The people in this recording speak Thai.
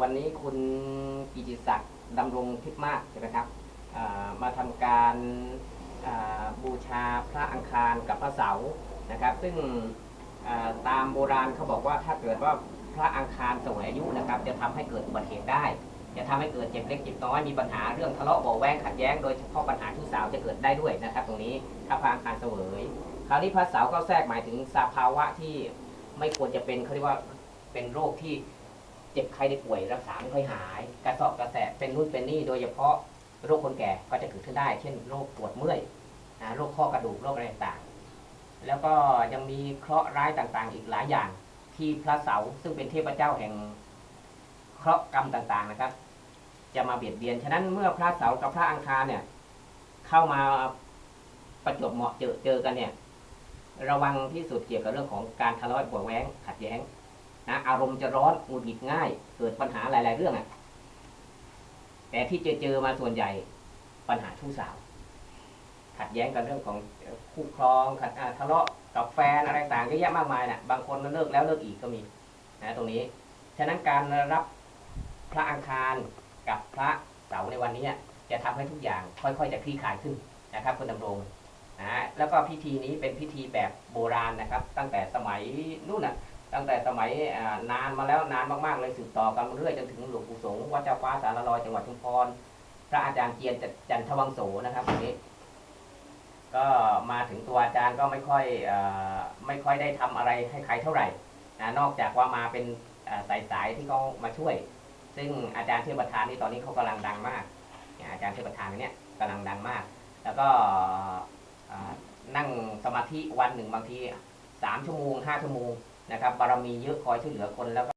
วันนี้คุณกิติศักดิ์ดำรงทิพย์มากใช่ไหมครับมาทำการบูชาพระอังคารกับพระเสาร์นะครับ ซึ่งตามโบราณเขาบอกว่าถ้าเกิดว่าพระอังคารเสวยอายุนะครับ จะทำให้เกิดอุบัติเหตุได้ จะทำให้เกิดเจ็บเล็กเจ็บน้อยมีปัญหาเรื่องทะเลาะเบาแวงขัดแย้งโดยเฉพาะปัญหาชู้สาวจะเกิดได้ด้วยนะครับ ตรงนี้ถ้าพระอังคารเสวย คราวนี้พระเสาร์ก็แทรกหมายถึงสภาวะที่ไม่ควรจะเป็นเขาเรียกว่าเป็นโรคที่ เจ็บไข้ได้ป่วยรักษาไม่ค่อยหาย กระสอบกระแสะเป็นนู่นเป็นนี่โดยเฉพาะโรคคนแก่ก็จะเกิดขึ้นได้ เช่นโรคปวดเมื่อยโรคข้อกระดูกโรคอะไรต่างๆแล้วก็ยังมีเคราะห์ร้ายต่างๆ อีกหลายอย่างที่พระเสาซึ่งเป็นเทพเจ้าแห่งเคราะห์กรรมต่างๆนะครับ จะมาเบียดเบียนฉะนั้นเมื่อพระเสากับพระอังคารเนี่ย เข้ามาประจบเหมาะเจอเจอกันเนี่ย ระวังที่สุดเกี่ยวกับเรื่องของการทะเลาะเบาะแว้งขัดแย้ง นะอารมณ์จะร้อนหงุดหงิดง่าย เกิดปัญหาหลาย ๆ เรื่องอะแต่ที่เจอเจอมาส่วนใหญ่ปัญหาชู้สาว ขัดแย้งกันเรื่องของคู่ครองขัดทะเลาะกับแฟนอะไรต่างเยอะแยะมากมายนะ่ะ บางคนเลิกแล้วเลิกอีกก็มีนะตรงนี้ฉะนั้นการรับพระอังคารกับพระเสาร์ในวันนี้จะทำให้ทุกอย่างค่อย ๆ จะคลี่คลายขึ้นนะครับคุณดำรงนะแล้วก็พิธีนี้เป็นพิธีแบบโบราณนะครับ ตั้งแต่สมัยนู่นนะ ตั้งแต่สมัยนานมาแล้วนานมากๆเลยสืบต่อกันเรื่อยจนถึงหลวงปู่สงฆ์วัดเจ้าฟ้าสารลอยจังหวัดชุมพรพระอาจารย์เจียนจันทวังโสนะครับตรงนี้ ก็มาถึงตัวอาจารย์ก็ไม่ค่อยอไม่ค่อยได้ทำอะไรให้ใครเท่าไหร่นอกจากว่ามาเป็นอ่าสายที่เขามาช่วย ซึ่งอาจารย์เทพประธานนี่ตอนนี้เขากำลังดังมากอาจารย์เทพประธานเนี่ยกำลังดังมาก แล้วก็นั่งสมาธิวันหนึ่งบางทีสามชั่วโมงห้าชั่วโมง นะครับบารมีเยอะคอยช่วยเหลือคนแล้วก็